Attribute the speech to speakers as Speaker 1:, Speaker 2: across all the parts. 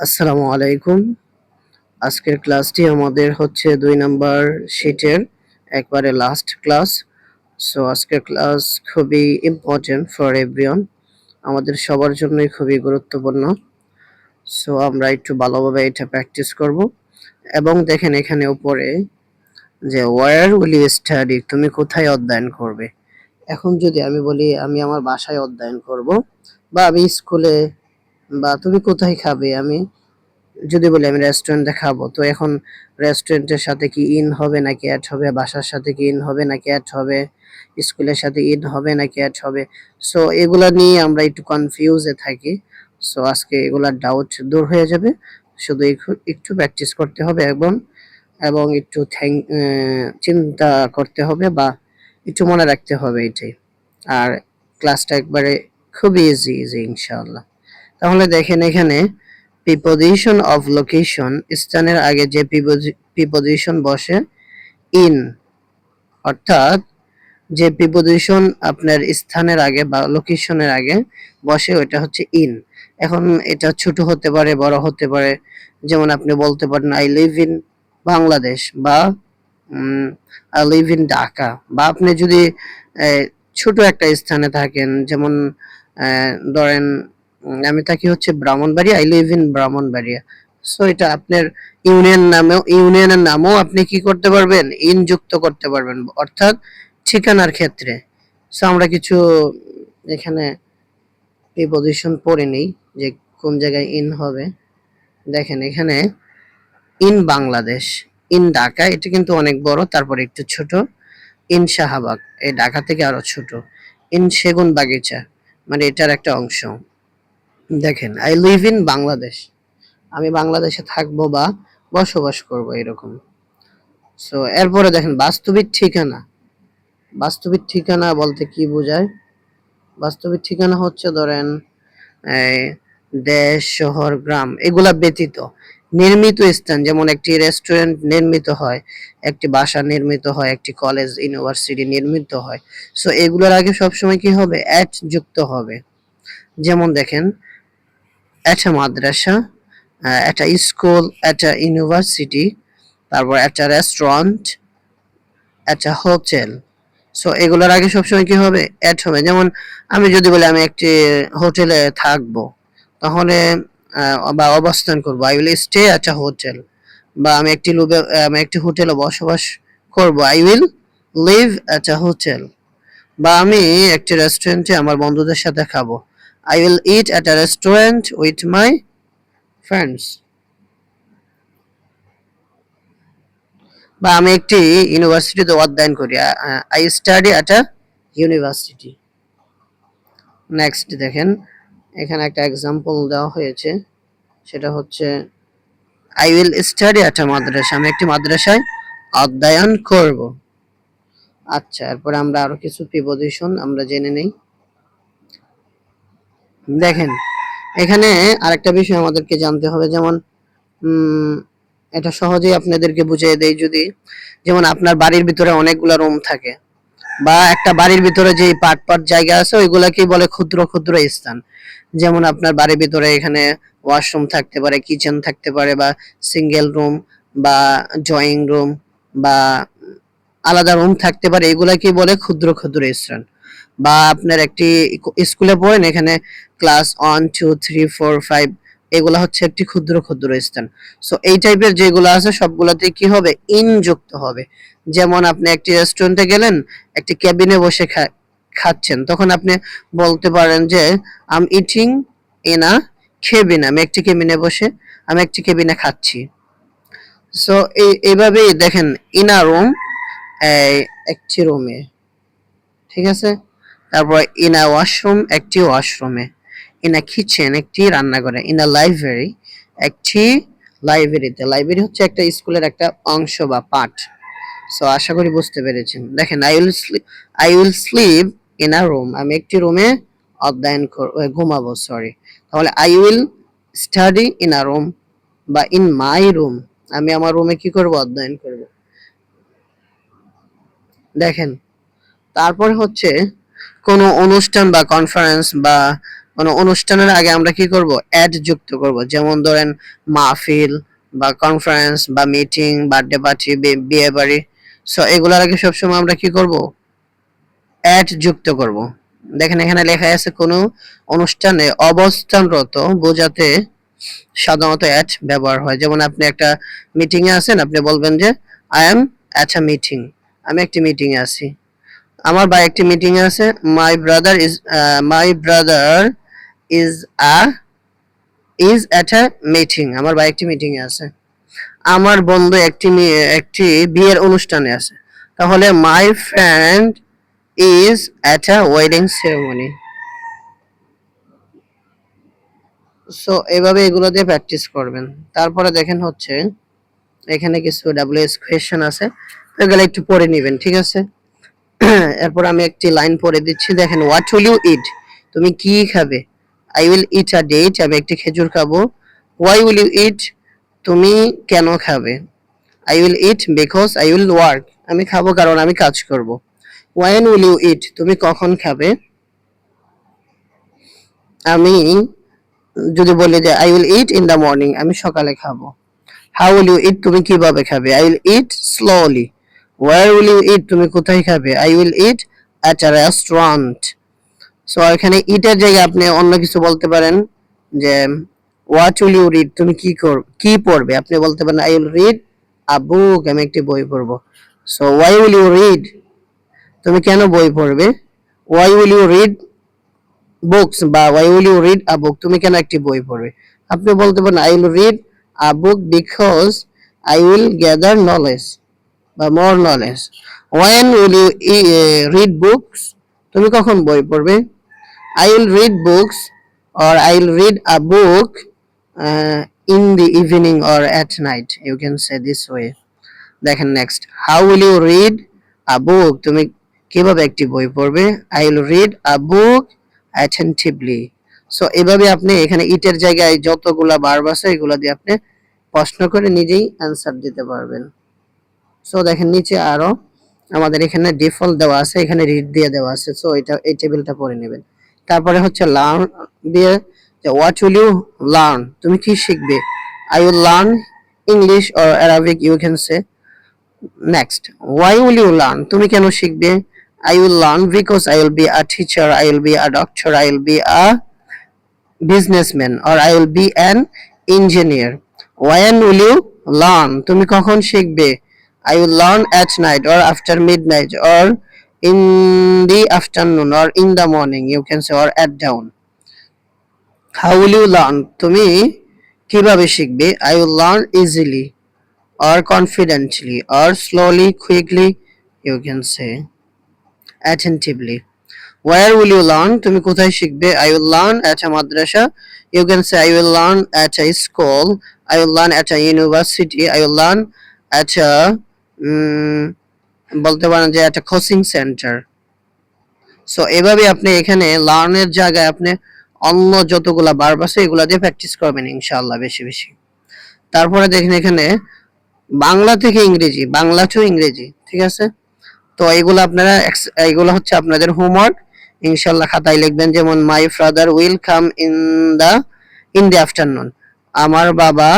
Speaker 1: আসসালামু আলাইকুম। আজকের ক্লাসটি আমাদের হচ্ছে দুই নাম্বার শিটের একবারে লাস্ট ক্লাস সো আজকের ক্লাস খুবই ইম্পর্টেন্ট ফর এভরিওয়ান আমাদের সবার জন্যই খুবই গুরুত্বপূর্ণ। সো আমরা একটু ভালোভাবে এটা প্র্যাকটিস করব। এবং দেখেন এখানে উপরে যে ওয়ার উইল ইউ স্টাডি তুমি কোথায় অধ্যয়ন করবে? এখন যদি আমি বলি, আমি আমার বাসায় অধ্যয়ন করব বা আমি স্কুলে বা তুমি কোথায় খাবে? আমি যদি বলি, আমি রেস্টুরেন্টে খাব। তো এখন রেস্টুরেন্টের সাথে কি ইন হবে নাকি অ্যাড হবে? বাসার সাথে কি ইন হবে নাকি অ্যাড হবে? স্কুলের সাথে ইন হবে নাকি অ্যাড হবে? সো এগুলা নিয়ে আমরা একটু কনফিউজে থাকি। সো আজকে এগুলার ডাউট দূর হয়ে যাবে। শুধু একটু- একটু প্র্যাকটিস করতে হবে এবং এবং একটু থ্যাংক চিন্তা করতে হবে বা একটু মনে রাখতে হবে এটাই। আর ক্লাসটা একবারে খুবই ইজি ইজি ইনশাআল্লাহ। তাহলে দেখেন এখানে প্রিপোজিশন অফ লোকেশন স্থানের আগে যে প্রিপোজিশন বসে ইন অর্থাৎ যে প্রিপোজিশন আপনার স্থানের আগে বা লোকেশনের আগে বসে ওটা হচ্ছে ইন এখন এটা ছোট হতে পারে, বড় হতে পারে, যেমন আপনি বলতে পারেন আই লিভ ইন বাংলাদেশ বা আই লিভ ইন ঢাকা বা আপনি যদি ছোট একটা স্থানে থাকেন, যেমন ধরেন আমি থাকি হচ্ছে Brahmanbaria I live in Brahmanbaria. So এটা আপনার ইউনিয়ন নামেও, ইউনিয়নের নামও আপনি কি করতে পারবেন? ইন যুক্ত করতে পারবেন, অর্থাৎ ঠিকানার ক্ষেত্রে। সো আমরা কিছু এখানে প্রিপোজিশন পড়ে নেই যে কোন জায়গায় ইন হবে। দেখেন, এখানে ইন বাংলাদেশ ইন ঢাকা, এটা কিন্তু অনেক বড়, তারপর একটু ছোট। ইন শাহবাগ, এই ঢাকা থেকে আরও ছোট। ইন সেগুন বাগিচা মানে এটার একটা অংশ। দেখেন আই লিভ ইন বাংলাদেশ আমি বাংলাদেশে থাকব বা বসবাস করব এরকম। সো এরপরে দেখেন, বাস্তবিক ঠিকানা। বাস্তবিক ঠিকানা বলতে কি বোঝায়? বাস্তবিক ঠিকানা হচ্ছে ধরেন দেশ, শহর, গ্রাম, এগুলা ব্যতীত। নির্মিত স্থান, যেমন একটি রেস্টুরেন্ট নির্মিত হয়, একটি বাসা নির্মিত হয়, একটি কলেজ ইউনিভার্সিটি নির্মিত হয়। সো এগুলোর আগে সবসময় কি হবে? অ্যাট যুক্ত হবে। যেমন দেখেন একটা মাদ্রাসা একটা স্কুল, একটা ইউনিভার্সিটি, তারপর একটা রেস্টুরেন্ট একটা হোটেল। সো এগুলোর আগে সবসময় কি হবে? অ্যাড হবে যেমন আমি যদি বলি আমি একটি হোটেলে থাকব, তাহলে বা অবস্থান করব। I will stay at hotel বা আমি একটি লুবে, আমি একটি হোটেলে বসবাস করব। I will live at hotel বা আমি একটি রেস্টুরেন্টে আমার বন্ধুদের সাথে খাব। I will eat at a restaurant with my friends বা আমি একটি ইউনিভার্সিটিতে অধ্যয়ন করি I study at a university next দেখেন, এখানে একটা এক্সাম্পল দেওয়া হয়েছে, সেটা হচ্ছে I will study at a madrasa, আমি একটি মাদ্রাসায় অধ্যয়ন করব। আচ্ছা এরপরে আমরা আরও কিছু প্রিপোজিশন আমরা জেনে নেই। দেখেন, এখানে আরেকটা বিষয় আমাদেরকে জানতে হবে, যেমন এটা সহজেই আপনাদেরকে বুঝিয়ে দেই যদি, যেমন আপনার বাড়ির ভিতরে অনেকগুলো রুম থাকে, বা একটা বাড়ির ভিতরে যে পাট পাট জায়গা আছে, ওইগুলাকেই বলে ক্ষুদ্র ক্ষুদ্র স্থান। যেমন আপনার বাড়ির ভিতরে এখানে ওয়াশরুম থাকতে পারে কিচেন থাকতে পারে, বা সিঙ্গেল রুম বা ড্রয়িং রুম বা আলাদা রুম থাকতে পারে, এগুলাকেই বলে ক্ষুদ্র ক্ষুদ্র স্থান। বা আপনার একটি স্কুলে পড়েন, এখানে class one two three four five এগুলা হচ্ছে একটি ক্ষুদ্র ক্ষুদ্র স্থান। সো এই টাইপের যেগুলো আছে, সবগুলাতে কি হবে? ইন যুক্ত হবে। যেমন আপনি একটি রেস্টুরেন্টে গেলেন, একটি কেবিনে বসে খাচ্ছেন, তখন আপনি বলতে পারেন যে I'm eating in a cabin আমি একটি কেবিনে বসে, আমি একটি কেবিনে খাচ্ছি। সো এই এইভাবেই দেখেন ইন আ রুম একটি রুমে ঠিক আছে? তারপর ইন আ ওয়াশরুম একটি ওয়াশরুমে ইন আ কিচেন একটি রান্নাঘরে। ইন আ লাইব্রেরি একটি লাইব্রেরিতে লাইব্রেরি হচ্ছে একটা স্কুলের একটা অংশ বা পার্ট সো আশা করি বুঝতে পেরেছেন। দেখেন I will sleep I will sleep in a room আমি একটি রুমে অধ্যয়ন ঘুমাবো সরি তাহলে I will study in a room বা ইন মাই রুম আমি আমার রুমে কি করব? অধ্যয়ন করব। দেখেন, তারপর হচ্ছে কোনো অনুষ্ঠান বা কনফারেন্স বা কোনো অনুষ্ঠানের আগে আমরা কি করব? অ্যাড যুক্ত করব। যেমন ধরেন মাহফিল বা কনফারেন্স বা মিটিং বার্থডে পার্টি বিয়ে বাড়ি। সো এগুলোর আগে সবসময় আমরা কি করব? অ্যাড যুক্ত করব। দেখেন এখানে লেখা আছে কোনো অনুষ্ঠানে অবস্থানরত বোঝাতে সাধারণত অ্যাট ব্যবহার হয়। যেমন আপনি একটা মিটিংয়ে আছেন, আপনি বলবেন যে I am at a meeting আমি একটি মিটিংয়ে আছি। আমার ভাই একটি মিটিং আছে। My brother is my brother is a is at a meeting আমার ভাই একটি মিটিং আছে। আমার বন্ধু একটি একটি বিয়ের অনুষ্ঠানে আছে। তাহলে my friend is at a wedding ceremony so এভাবে এগুলো দিয়ে প্র্যাকটিস করবেন। তারপরে দেখেন হচ্ছে, এখানে কিছু ডাব্লিউএস কোয়েশ্চেন আছে। এগুলো একটু পড়ে নেবেন, ঠিক আছে? এরপর আমি একটি লাইন পড়ে দিচ্ছি, দেখেন হোয়াট উইল ইউ ইট তুমি কি খাবে? I will eat a date আমি একটি খেজুর খাব। ওয়াই উইল ইউ ইট তুমি কেন খাবে? I will eat because I will work আমি খাব কারণ আমি কাজ করব। ওয়েন উইল ইউ ইট তুমি কখন খাবে? আমি যদি বলি যে I will eat in the morning আমি সকালে খাব। হাউ উইল ইউ ইট তুমি কীভাবে খাবে? I will eat slowly where will you eat তুমি কোথায় খাবে? I will eat at a restaurant so এখানে ইটের জায়গায় আপনি অন্য কিছু বলতে পারেন যে হোয়াট উইল ইউ রিড তুমি কি কর, কি পড়বে? আপনি বলতে পারেন I will read a book আমি একটি বই পড়ব। So why will you read তুমি কেন বই পড়বে? Why will you read books বা why will you read a book তুমি কেন একটি বই পড়বে? আপনি বলতে পারেন I will read a book because I will gather knowledge বা more knowledge when will you read books তুমি কখন বই পড়বে? I will read books or I will read a book in the evening or at night you can say this way দেখেন next how will you read a book তুমি কীভাবে একটি বই পড়বে? I will read a book attentively so এভাবে আপনি এখানে ইটের জায়গায় যতগুলা ভার্ব আছে, এগুলা দিয়ে আপনি প্রশ্ন করে নিজেই অ্যান্সার দিতে পারবেন। সো দেখেন নিচে আরও আমাদের এখানে ডিফল্ট দেওয়া আছে, এখানে রিড দিয়ে দেওয়া আছে। সো এটা, এই টেবিলটা পড়ে নেবেন। তারপরে হচ্ছে লার্ন দিয়ে হোয়াট উইল ইউ লার্ন তুমি কি শিখবে? I will learn English or Arabic you can say next why will you learn তুমি কেন শিখবে? I will learn because I will be a teacher I will be a doctor I will be a businessman or I will be an engineer when will you learn তুমি কখন শিখবে? I will learn at night or after midnight or in the afternoon or in the morning you can say or at dawn how will you learn তুমি কিভাবে শিখবে I will learn easily or confidently or slowly quickly you can say attentively where will you learn তুমি কোথায় শিখবে i will learn at a madrasa you can say i will learn at a school i will learn at a university i will learn at a উম, বলতে পারেন যে একটা coaching centre so এভাবে আপনি এখানে লার্নের জায়গায় আপনি অন্য যতগুলা বার্ব আছে, এগুলা দিয়ে প্র্যাকটিস করবেন ইনশাআল্লাহ বেশি বেশি। তারপরে দেখেন এখানে বাংলা থেকে ইংরেজি, বাংলা টু ইংরেজি, ঠিক আছে? তো এগুলো আপনারা এগুলো হচ্ছে আপনাদের হোমওয়ার্ক ইনশাল্লাহ খাতায় লিখবেন যেমন my father will come in the in the afternoon আমার বাবা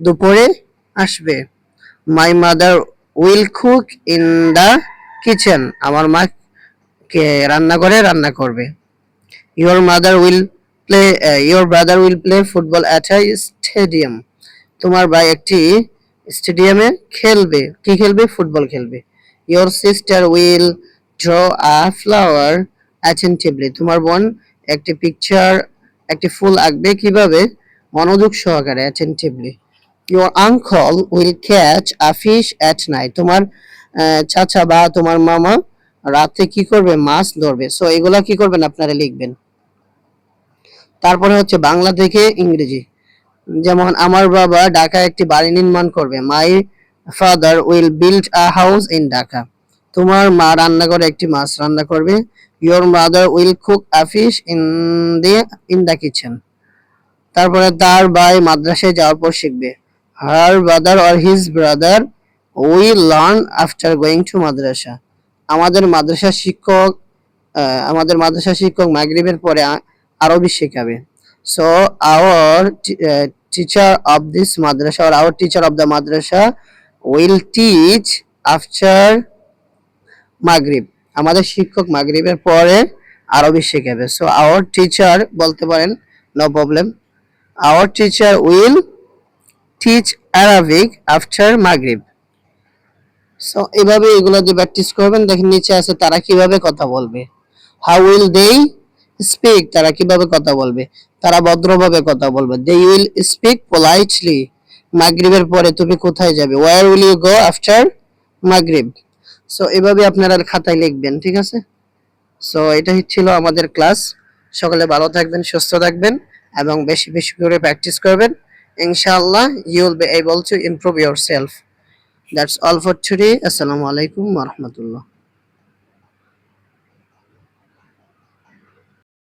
Speaker 1: দুপুরে আসবে। My mother will cook in the kitchen আমার মা কে রান্না করে, রান্না করবে। Your mother will play your brother will play football at a stadium তোমার ভাই একটি স্টেডিয়ামে খেলবে। কি খেলবে? ফুটবল খেলবে। Your sister will draw a flower attentively তোমার বোন একটি পিকচার একটি ফুল আঁকবে কীভাবে? মনোযোগ সহকারে attentively your uncle will catch a fish at night তোমার চাচা বা তোমার মামা রাতে কি করবে? মাছ ধরবে। সো এগুলা কি করবেন? আপনারা লিখবেন। তারপরে হচ্ছে বাংলা থেকে ইংরেজি। যেমন, আমার বাবা ঢাকায় একটি বাড়ি নির্মাণ করবে। My father will build a house in Dhaka তোমার মা রান্না করে একটি মাছ রান্না করবে। Your mother will cook a fish in the in the kitchen তারপরে তার ভাই মাদ্রাসায় যাওয়ার পর শিখবে। Her brother or his brother will learn after going to madrasa আমাদের মাদ্রাসা শিক্ষক আমাদের মাদ্রাসা শিক্ষক মাগরিবের পরে আরবি শেখাবে। So our teacher of this madrasa or our teacher of the madrasa will teach after মাগরিব। আমাদের শিক্ষক মাগরিবের পরে আরবি শেখাবে। সো আওয়ার টিচার বলতে পারেন no problem our teacher will teach Arabic after Maghrib so এভাবে এগুলো দিয়ে প্র্যাকটিস করবেন। দেখেন, নিচে আছে, তারা কীভাবে কথা বলবে? হাউ উইল দে স্পিক তারা কীভাবে কথা বলবে? তারা ভদ্রভাবে কথা বলবে। দে উইল স্পিক পোলাইটলি মাগরিবের পরে তুমি কোথায় যাবে? Where will you go after Maghrib so এভাবে আপনারা খাতায় লিখবেন, ঠিক আছে? সো এটা ছিল আমাদের ক্লাস সকলে ভালো থাকবেন, সুস্থ থাকবেন এবং বেশি বেশি করে প্র্যাকটিস করবেন। inshallah you will be able to improve yourself. That's all for today. Assalamu alaikum warahmatullah.